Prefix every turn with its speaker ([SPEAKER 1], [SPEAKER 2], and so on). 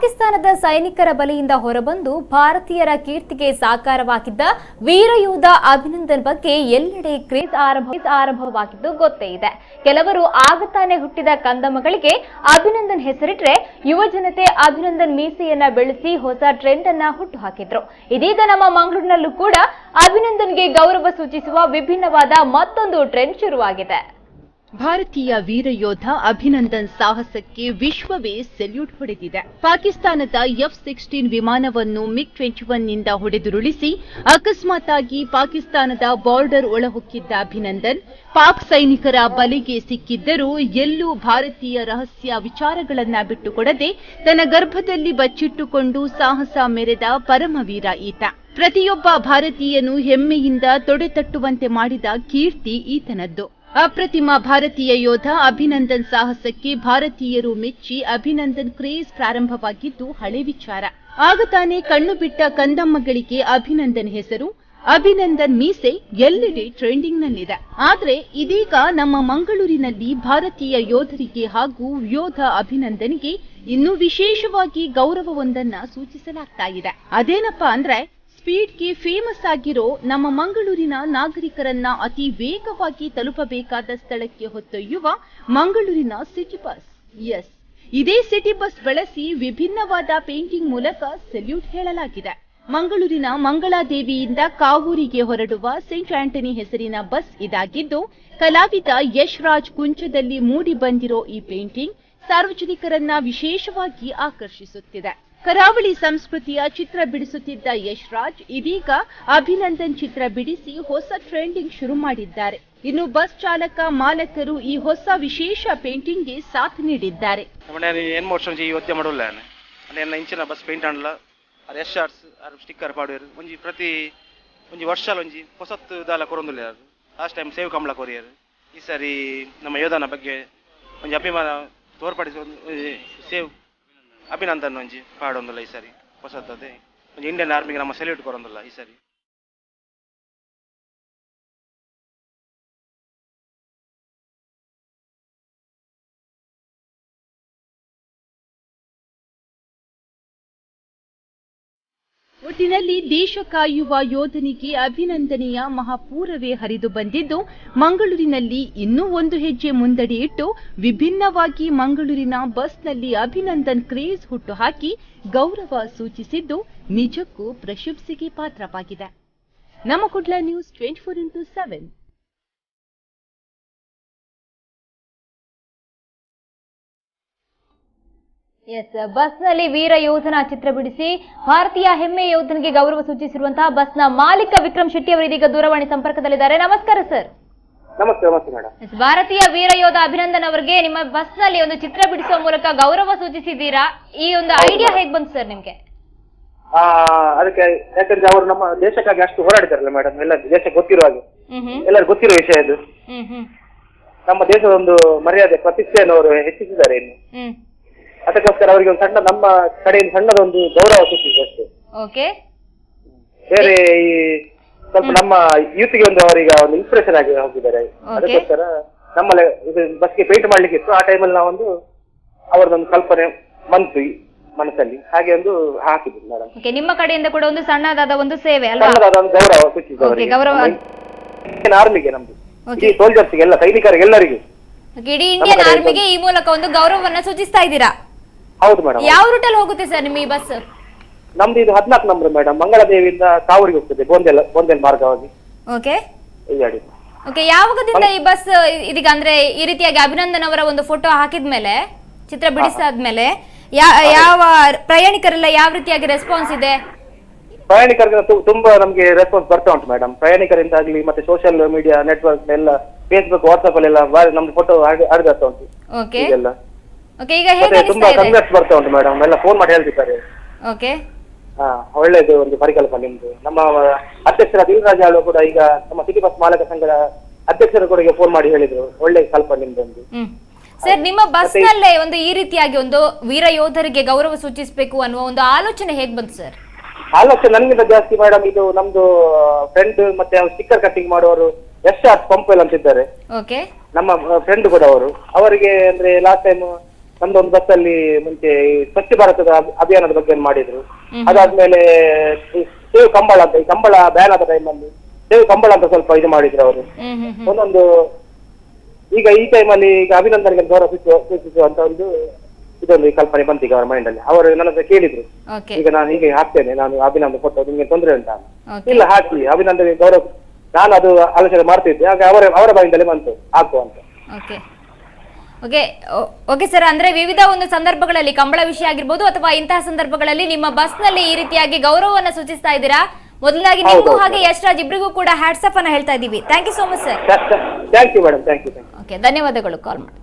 [SPEAKER 1] ಪಾಕಿಸ್ತಾನದ ಸೈನಿಕರ ಬಲಿಯಿಂದ ಹೊರಬಂದು ಭಾರತೀಯರ ಕೀರ್ತಿಗೆ ಸಾಕಾರವಾಗಿದ್ದ ವೀರಯೋಧ ಅಭಿನಂದನ್ ಬಗ್ಗೆ ಎಲ್ಲೆಡೆ ಕ್ರೇಜ್ ಆರಂಭ ಆರಂಭವಾಗಿದ್ದು ಗೊತ್ತೇ ಇದೆ. ಕೆಲವರು ಆಗ ತಾನೇ ಹುಟ್ಟಿದ ಕಂದಮಗಳಿಗೆ ಅಭಿನಂದನ್ ಹೆಸರಿಟ್ರೆ ಯುವ ಜನತೆ ಅಭಿನಂದನ್ ಮೀಸೆಯನ್ನ ಬೆಳೆಸಿ ಹೊಸ ಟ್ರೆಂಡ್ ಅನ್ನ ಹುಟ್ಟುಹಾಕಿದ್ರು. ಇದೀಗ ನಮ್ಮ ಮಂಗಳೂರಿನಲ್ಲೂ ಕೂಡ ಅಭಿನಂದನ್ಗೆ ಗೌರವ ಸೂಚಿಸುವ ವಿಭಿನ್ನವಾದ ಮತ್ತೊಂದು ಟ್ರೆಂಡ್ ಶುರುವಾಗಿದೆ.
[SPEAKER 2] ಭಾರತೀಯ ವೀರಯೋಧ ಅಭಿನಂದನ್ ಸಾಹಸಕ್ಕೆ ವಿಶ್ವವೇ ಸೆಲ್ಯೂಟ್ ಹೊಡೆದಿದೆ. ಪಾಕಿಸ್ತಾನದ ಎಫ್ ಸಿಕ್ಸ್ಟೀನ್ ವಿಮಾನವನ್ನು ಮಿಗ್ ಟ್ವೆಂಟಿ ಒನ್ನಿಂದ ಹೊಡೆದುರುಳಿಸಿ, ಅಕಸ್ಮಾತ್ತಾಗಿ ಪಾಕಿಸ್ತಾನದ ಬಾರ್ಡರ್ ಒಳಹೊಕ್ಕಿದ್ದ ಅಭಿನಂದನ್, ಪಾಕ್ ಸೈನಿಕರ ಬಲಿಗೆ ಸಿಕ್ಕಿದ್ದರೂ ಎಲ್ಲೂ ಭಾರತೀಯ ರಹಸ್ಯ ವಿಚಾರಗಳನ್ನ ಬಿಟ್ಟುಕೊಡದೆ ತನ್ನ ಗರ್ಭದಲ್ಲಿ ಬಚ್ಚಿಟ್ಟುಕೊಂಡು ಸಾಹಸ ಮೆರೆದ ಪರಮವೀರ ಈತ. ಪ್ರತಿಯೊಬ್ಬ ಭಾರತೀಯನು ಹೆಮ್ಮೆಯಿಂದ ತೊಡೆತಟ್ಟುವಂತೆ ಮಾಡಿದ ಕೀರ್ತಿ ಈತನದ್ದು. ಅಪ್ರತಿಮ ಭಾರತೀಯ ಯೋಧ ಅಭಿನಂದನ್ ಸಾಹಸಕ್ಕೆ ಭಾರತೀಯರು ಮೆಚ್ಚಿ ಅಭಿನಂದನ್ ಕ್ರೇಜ್ ಪ್ರಾರಂಭವಾಗಿದ್ದು ಹಳೆ ವಿಚಾರ. ಆಗ ತಾನೇ ಕಣ್ಣು ಬಿಟ್ಟ ಕಂದಮ್ಮಗಳಿಗೆ ಅಭಿನಂದನ್ ಹೆಸರು, ಅಭಿನಂದನ್ ಮೀಸೆ ಎಲ್ಲೆಡೆ ಟ್ರೆಂಡಿಂಗ್ನಲ್ಲಿದೆ. ಆದ್ರೆ ಇದೀಗ ನಮ್ಮ ಮಂಗಳೂರಿನಲ್ಲಿ ಭಾರತೀಯ ಯೋಧರಿಗೆ ಹಾಗೂ ಯೋಧ ಅಭಿನಂದನ್ಗೆ ಇನ್ನೂ ವಿಶೇಷವಾಗಿ ಗೌರವವೊಂದನ್ನ ಸೂಚಿಸಲಾಗ್ತಾ ಇದೆ. ಅದೇನಪ್ಪಾ ಅಂದ್ರೆ ಸ್ಪೀಡ್ಗೆ ಫೇಮಸ್ ಆಗಿರೋ ನಮ್ಮ ಮಂಗಳೂರಿನ ನಾಗರಿಕರನ್ನ ಅತಿ ವೇಗವಾಗಿ ತಲುಪಬೇಕಾದ ಸ್ಥಳಕ್ಕೆ ಹೊತ್ತೊಯ್ಯುವ ಮಂಗಳೂರಿನ ಸಿಟಿ ಬಸ್. ಎಸ್ ಇದೇ ಸಿಟಿ ಬಸ್ ಬಳಸಿ ವಿಭಿನ್ನವಾದ ಪೇಂಟಿಂಗ್ ಮೂಲಕ ಸೆಲ್ಯೂಟ್ ಹೇಳಲಾಗಿದೆ. ಮಂಗಳೂರಿನ ಮಂಗಳಾದೇವಿಯಿಂದ ಕಾವೂರಿಗೆ ಹೊರಡುವ ಸೇಂಟ್ ಆಂಟನಿ ಹೆಸರಿನ ಬಸ್ ಇದಾಗಿದ್ದು, ಕಲಾವಿದ ಯಶ್ ರಾಜ್ ಕುಂಚದಲ್ಲಿ ಮೂಡಿ ಬಂದಿರೋ ಈ ಪೇಂಟಿಂಗ್ ಸಾರ್ವಜನಿಕರನ್ನ ವಿಶೇಷವಾಗಿ ಆಕರ್ಷಿಸುತ್ತಿದೆ. ಕರಾವಳಿ ಸಂಸ್ಕೃತಿಯ ಚಿತ್ರ ಬಿಡಿಸುತ್ತಿದ್ದ ಯಶ್ರಾಜ್ ಇದೀಗ ಅಭಿನಂದನ್ ಚಿತ್ರ ಬಿಡಿಸಿ ಹೊಸ ಟ್ರೆಂಡಿಂಗ್ ಶುರು ಮಾಡಿದ್ದಾರೆ. ಇನ್ನು ಬಸ್ ಚಾಲಕ ಮಾಲಕರು ಈ ಹೊಸ ವಿಶೇಷ ಪೇಂಟಿಂಗ್ಗೆ ಸಾಥ್ ನೀಡಿದ್ದಾರೆ.
[SPEAKER 3] ಏನ್ ಮೋಡ್ಸೊಂಜಿ ಯೋಚನೆ ಮಾಡೋಲ್ಲ ಅಲ್ಲೇನ ಇಂಚಿನ ಬಸ್ ಪೇಂಟ್ ಅಂಡ್ಲ ಅದು ಎಸ್ ಸ್ಟಿಕ್ಕರ್ ಪಾಡುವರು ಒಂಜಿ ಪ್ರತಿ, ಒಂಜಿ ವರ್ಷ ಒಂಜಿ ಹೊಸತ್ತು ದಾಲ ಕೊರೊಂದುಲ್ಲ last time save Kamala courier. ಈ ಸಾರಿ ನಮ್ಮ ಯೋಧನ ಬಗ್ಗೆ ಒಂಜಿ ಅಭಿಮಾನ ತೋರ್ಪಡಿಸಿ ಸೇವ್ ಅಭಿನಂದನ್ ಒಂಜಿ ಪಾಡೊಂದುಲ್ಲ ಈ ಸಾರಿ. ಹೊಸತದೆ ಒಂಜಿ ಇಂಡಿಯನ್ ಆರ್ಮಿಗೆ ನಮ್ಮ ಸೆಲ್ಯೂಟ್ ಕೊರೊಂದುಲ್ಲ ಈ ಸಾರಿ.
[SPEAKER 2] ಒಟ್ಟಿನಲ್ಲಿ ದೇಶ ಕಾಯುವ ಯೋಧನಿಗೆ ಅಭಿನಂದನೆಯ ಮಹಾಪೂರವೇ ಹರಿದು ಬಂದಿದ್ದು, ಮಂಗಳೂರಿನಲ್ಲಿ ಇನ್ನೂ ಒಂದು ಹೆಜ್ಜೆ ಮುಂದಡಿ ಇಟ್ಟು ವಿಭಿನ್ನವಾಗಿ ಮಂಗಳೂರಿನ ಬಸ್ನಲ್ಲಿ ಅಭಿನಂದನ್ ಕ್ರೇಜ್ ಹುಟ್ಟುಹಾಕಿ ಗೌರವ ಸೂಚಿಸಿದ್ದು, ನಿಜಕ್ಕೂ ಪ್ರಶಂಸೆಗೆ ಪಾತ್ರವಾಗಿದೆ. ನಮ್ಮ Kudla news twenty four into seven.
[SPEAKER 1] Yes ಬಸ್ನಲ್ಲಿ ವೀರ ಯೋಧನ ಚಿತ್ರ ಬಿಡಿಸಿ ಭಾರತೀಯ ಹೆಮ್ಮೆ ಯೋಧನಿಗೆ ಗೌರವ ಸೂಚಿಸಿರುವಂತಹ ಬಸ್ನ ಮಾಲೀಕ ವಿಕ್ರಮ್ ಶೆಟ್ಟಿ ಅವರು ಇದೀಗ ದೂರವಾಣಿ ಸಂಪರ್ಕದಲ್ಲಿದ್ದಾರೆ. ನಮಸ್ಕಾರ ಸರ್
[SPEAKER 3] ನಮಸ್ತೆ ನಮಸ್ತೆ ಮೇಡಮ್
[SPEAKER 1] ಭಾರತೀಯ ವೀರ ಯೋಧ ಅಭಿನಂದನ್ ಅವರಿಗೆ ನಿಮ್ಮ ಬಸ್ನಲ್ಲಿ ಒಂದು ಚಿತ್ರ ಬಿಡಿಸುವ ಮೂಲಕ ಗೌರವ ಸೂಚಿಸಿದ್ದೀರಾ? ಈ ಒಂದು ಐಡಿಯಾ ಹೇಗ್ ಬಂತು ಸರ್ ನಿಮ್ಗೆ?
[SPEAKER 3] ಆ, ಅದಕ್ಕೆ ಯಾಕಂದ್ರೆ ಅವರು ನಮ್ಮ ದೇಶಕ್ಕಾಗಿ ಅಷ್ಟು ಹೋರಾಡಿದಾರಲ್ಲ ಮೇಡಮ್ ಎಲ್ಲ ದೇಶಕ್ಕೆ ಗೊತ್ತಿರೋ ಹಾಗೆ. ಎಲ್ಲರೂ ಗೊತ್ತಿರೋ ವಿಷಯ ಇದು. ನಮ್ಮ ದೇಶದ ಒಂದು ಮರ್ಯಾದೆ ಪ್ರತಿಷ್ಠೆಯನ್ನು ಅವರು ಹೆಚ್ಚಿಸಿದ್ದಾರೆ ಇನ್ನು. ಅದಕ್ಕೋಸ್ಕರ ಅವರಿಗೆ ಒಂದು ಸಣ್ಣ ನಮ್ಮ ಕಡೆಯಿಂದ ಸಣ್ಣದೊಂದು ಗೌರವ ಸಿಕ್ಕಿದೆ ಅಷ್ಟೇ.
[SPEAKER 1] ಓಕೆ
[SPEAKER 3] ಬೇರೆ ಈ ಸ್ವಲ್ಪ ನಮ್ಮ ಯೂತ್ಗೆ ಒಂದು ಅವರಿಗೆ ಒಂದು ಇನ್ಸ್ಪಿರೇಷನ್ ಆಗಿ ಹೋಗಿದ್ದಾರೆ. ಅದಕ್ಕೋಸ್ಕರ ನಮ್ಮಲ್ಲಿ ಇದು ಬಸ್ಗೆ ಪೇಂಟ್ ಮಾಡ್ಲಿಕ್ಕೆ ಇತ್ತು. ಆ ಟೈಮಲ್ಲಿ ನಾವೊಂದು ಅವರದೊಂದು ಕಲ್ಪನೆ ಬಂತು ಮನಸ್ಸಲ್ಲಿ. ಹಾಗೆ ಒಂದು ಹಾಕಿದ್ರು ಮೇಡಮ್
[SPEAKER 1] ಓಕೆ ನಿಮ್ಮ ಕಡೆಯಿಂದ ಕೂಡ ಒಂದು ಸಣ್ಣದಾದ ಒಂದು ಸೇವೆ ಅಲ್ವಾ?
[SPEAKER 3] ಸಣ್ಣದಾದ ಒಂದು ಗೌರವ
[SPEAKER 1] ಓಕೆ ಗೌರವ
[SPEAKER 3] ಆರ್ಮಿಗೆ ನಮ್ದು.
[SPEAKER 1] ಈ
[SPEAKER 3] ಸೋಲ್ಜರ್ಸ್ ಸೋಲ್ಜರ್ಸ್ಗೆ ಎಲ್ಲ ಸೈನಿಕರಿಗೆ ಎಲ್ಲರಿಗೂ.
[SPEAKER 1] ಓಕೆ, ಇಡೀ ಇಂಡಿಯನ್ ಆರ್ಮಿಗೆ ಈ ಮೂಲಕ ಒಂದು ಗೌರವವನ್ನ ಸೂಚಿಸ್ತಾ ಇದ್ದೀರಾ?
[SPEAKER 3] ಹೌದು ಮೇಡಮ್
[SPEAKER 1] ಯಾವ ಅಲ್ಲಿ ಹೋಗುತ್ತೆ ಸರ್ ನಿಮ್ಮ ಈ ಬಸ್
[SPEAKER 3] ನಮ್ದು ಇದು ಹದಿನಾಲ್ಕು ನಂಬರ್ ಮೇಡಮ್ ಮಂಗಳದೇವಿಯಿಂದ ಕಾವೂರಿಗೆ ಹೋಗ್ತದೆ ಗೊಂದೆಲ್ ಬೋಂದೆಲ್ ಮಾರ್ಗವಾಗಿ.
[SPEAKER 1] ಓಕೆ
[SPEAKER 3] ಈ ಗಾಡಿ.
[SPEAKER 1] ಓಕೆ ಯಾವಾಗದಿಂದ ಈ ಬಸ್ ಇದೀಗ ಅಂದ್ರೆ ಈ ರೀತಿಯಾಗಿ ಅಭಿನಂದನ್ ಅವರ ಒಂದು ಫೋಟೋ ಹಾಕಿದ್ಮೇಲೆ ಚಿತ್ರ ಬಿಡಿಸಾದ್ಮೇಲೆ ಯಾವ ಪ್ರಯಾಣಿಕರೆಲ್ಲ ಯಾವ ರೀತಿಯಾಗಿ ರೆಸ್ಪಾನ್ಸ್ ಇದೆ?
[SPEAKER 3] ಪ್ರಯಾಣಿಕರಿಗೆ ತುಂಬಾ ನಮಗೆ ರೆಸ್ಪಾನ್ಸ್ ಬರ್ತಾ ಉಂಟು ಮೇಡಮ್ ಪ್ರಯಾಣಿಕರಿಂದ ಆಗ್ಲಿ ಮತ್ತೆ ಸೋಷಿಯಲ್ ಮೀಡಿಯಾ ನೆಟ್ವರ್ಕ್ ಎಲ್ಲ ಫೇಸ್ಬುಕ್ ವಾಟ್ಸ್ಆಪ್ ಅಲ್ಲಿ ಎಲ್ಲ ನಮ್ದು ಫೋಟೋ ಹರಿದಾಗ್ತಾ ಉಂಟು.
[SPEAKER 1] ಓಕೆ
[SPEAKER 3] ಈಗೆಲ್ಲ
[SPEAKER 1] ಓಕೆ ಈಗ ಹೇಗೆ
[SPEAKER 3] ಮತ್ತೆ ತುಂಬಾ
[SPEAKER 1] ಅನಿಸ್ತಾ ಇದೆ
[SPEAKER 3] ಬರ್ತಾ ಉಂಟು ಮೇಡಮ್ ಎಲ್ಲ ಫೋನ್ ಮಾಡಿ ಹೇಳ್ತಿದ್ದಾರೆ.
[SPEAKER 1] ಓಕೆ
[SPEAKER 3] ಹಾ ಒಳ್ಳೇದು ಒಂದು ಪರಿಕಲ್ಪನೆ ನಿಮ್ದು. ನಮ್ಮ ಅಧ್ಯಕ್ಷರ ದಿಲರಾಜ್ ಅವರು ಕೂಡ ಈಗ ನಮ್ಮ ಸಿಟಿ ಬಸ್ ಮಾಲಕ ಸಂಘದ ಅಧ್ಯಕ್ಷರ ಕೂಡ ಈಗ ಫೋನ್ ಮಾಡಿ ಹೇಳಿದ್ರು. ಒಳ್ಳೆ ಕಲ್ಪನೆ ನಿಮ್ದು ಒಂದು.
[SPEAKER 1] ಹ್ಮ್. ಸರ್ ನಿಮ್ಮ ಬಸ್ ನಲ್ಲೇ ಒಂದು ಈ ರೀತಿಯಾಗಿ ಒಂದು ವೀರ ಯೋಧರಿಗೆ ಗೌರವ ಸೂಚಿಸಬೇಕು ಅನ್ನುವ ಒಂದು ಆಲೋಚನೆ ಹೇಗ್ ಬಂತು ಸರ್
[SPEAKER 3] ಆಲೋಚನೆ ನನಗಿಂತ ಜಾಸ್ತಿ ಮೇಡಮ್ ಇದು ನಮ್ದು ಫ್ರೆಂಡ್ ಮತ್ತೆ ಸ್ಟಿಕ್ಕರ್ ಕಟ್ಟಿಂಗ್ ಮಾಡುವವರು ಎಸ್ ಆರ್ ಪಂಪಲ್ ಅಂತಿದ್ದಾರೆ.
[SPEAKER 1] ಓಕೆ
[SPEAKER 3] ನಮ್ಮ ಫ್ರೆಂಡ್ ಕೂಡ ಅವರು. ಅವರಿಗೆ ಅಂದ್ರೆ ಲಾಸ್ಟ್ ಟೈಮ್ ನಮ್ದೊಂದು ಬಸ್ಸಲ್ಲಿ ಮುಂಚೆ ಈ ಸ್ವಚ್ಛ ಭಾರತದ ಅಭಿ- ಅಭಿಯಾನದ ಬಗ್ಗೆ ಒಂದು ಮಾಡಿದ್ರು. ಅದಾದ್ಮೇಲೆ ಈ ಸೇವ್ ಕಂಬಳ ಅಂತ ಈ ಕಂಬಳ ಬ್ಯಾನ್ ಆದ ಟೈಮಲ್ಲಿ ಸೇವ್ ಕಂಬಳ ಅಂತ ಸ್ವಲ್ಪ ಇದು ಮಾಡಿದ್ರು ಅವರು.
[SPEAKER 1] ಹ್ಮ್ ಹ್ಮ್ ಹ್ಮ್.
[SPEAKER 3] ಒಂದೊಂದು ಈಗ ಈ ಟೈಮಲ್ಲಿ ಈಗ ಅಭಿನಂದನೆಗೆ ಗೌರವ ಸೂಚಿಸುವ ಸೂಚಿಸುವಂತ ಒಂದು ಇದೊಂದು ಈ ಕಲ್ಪನೆ ಬಂತು ಈಗ ಅವರ ಮೈಂಡ್ ಅಲ್ಲಿ. ಅವರು ನನ್ನ ಹತ್ರ ಕೇಳಿದ್ರು.
[SPEAKER 1] ಓಕೆ
[SPEAKER 3] ಈಗ ನಾನು ಹೀಗೆ ಹಾಕ್ತೇನೆ ನಾನು ಅಭಿನಂದನೆ ಕೊಟ್ಟು ನಿಮ್ಗೆ ತೊಂದರೆ ಉಂಟಾ.
[SPEAKER 1] ಓಕೆ
[SPEAKER 3] ಇಲ್ಲ ಹಾಕಿ. ಅಭಿನಂದನೆ ಗೌರವ ನಾನು ಅದು ಆಲೋಚನೆ ಮಾಡ್ತಿದ್ದೆ ಆಗ ಅವರ ಅವರ ಬಾಯಿಂದಲೇ ಬಂತು ಹಾಕು ಅಂತ.
[SPEAKER 1] ಓಕೆ ಓಕೆ ಓಕೆ ಸರ್ ಅಂದ್ರೆ ವಿವಿಧ ಒಂದು ಸಂದರ್ಭಗಳಲ್ಲಿ ಕಂಬಳ ವಿಷಯ ಆಗಿರ್ಬೋದು ಅಥವಾ ಇಂತಹ ಸಂದರ್ಭಗಳಲ್ಲಿ ನಿಮ್ಮ ಬಸ್ನಲ್ಲಿ ಈ ರೀತಿಯಾಗಿ ಗೌರವವನ್ನ ಸೂಚಿಸ್ತಾ ಇದ್ದೀರಾ? ಮೊದಲಾಗಿ ನಿಮಗೂ. ಹಾಗೆ ಯಶ್ರಾಜ್ ಇಬ್ಬರಿಗೂ ಕೂಡ ಹ್ಯಾಟ್ಸಪ್ ಅನ್ನ ಹೇಳ್ತಾ ಇದ್ದೀವಿ. Thank you so much sir
[SPEAKER 3] thank you madam thank you
[SPEAKER 1] okay ಧನ್ಯವಾದಗಳು ಕಾಲ್ ಮಾಡಿ.